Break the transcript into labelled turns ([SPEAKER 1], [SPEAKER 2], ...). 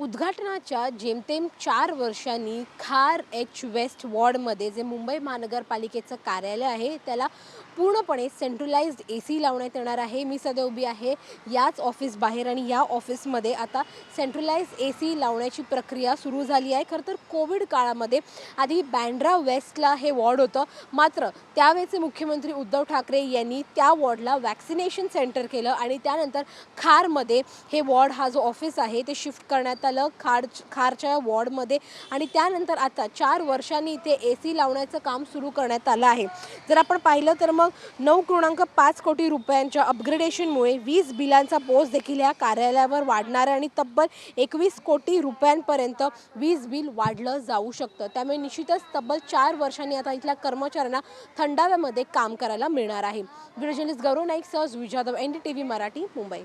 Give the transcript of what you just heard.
[SPEAKER 1] उद्घाटनाच्या जेमतेम चार वर्षांनी खार एच वेस्ट वॉर्डमध्ये जे मुंबई महानगरपालिकेचं कार्यालय आहे त्याला पूर्णपणे सेंट्रलाइज्ड ए सी लावण्यात येणार आहे. मी सध्या उभी आहे याच ऑफिस बाहेर आणि या ऑफिसमध्ये आता सेंट्रलाइज ए सी लावण्याची प्रक्रिया सुरू झाली आहे. खरं तर कोविड काळामध्ये आधी बँड्रा वेस्टला हे वॉर्ड होतं. मात्र त्यावेळेचे मुख्यमंत्री उद्धव ठाकरे यांनी त्या वॉर्डला वॅक्सिनेशन सेंटर केलं आणि त्यानंतर खारमध्ये हे वॉर्ड हा जो ऑफिस आहे ते शिफ्ट करण्यात आलं खार खारच्या वॉर्डमध्ये आणि त्यानंतर आता चार वर्षांनी इथे ए सी लावण्याचं काम सुरू करण्यात आलं आहे. जर आपण पाहिलं तर मग नऊ पूर्णांक पाच कोटी रुपयांच्या अपग्रेडेशनमुळे वीज बिलांचा पोस्ट देखील या कार्यालयावर वाढणार आहे आणि तब्बल एकवीस कोटी रुपयांपर्यंत वीज बिल वाढलं जाऊ शकतं. त्यामुळे निश्चितच तब्बल चार वर्षांनी आता इथल्या कर्मचाऱ्यांना थंडाव्यामध्ये काम करायला मिळणार आहे. व्हिडिओ जर्नलिस्ट गौरव नाईक सहज विजाधव N D T V Marathi Mumbai.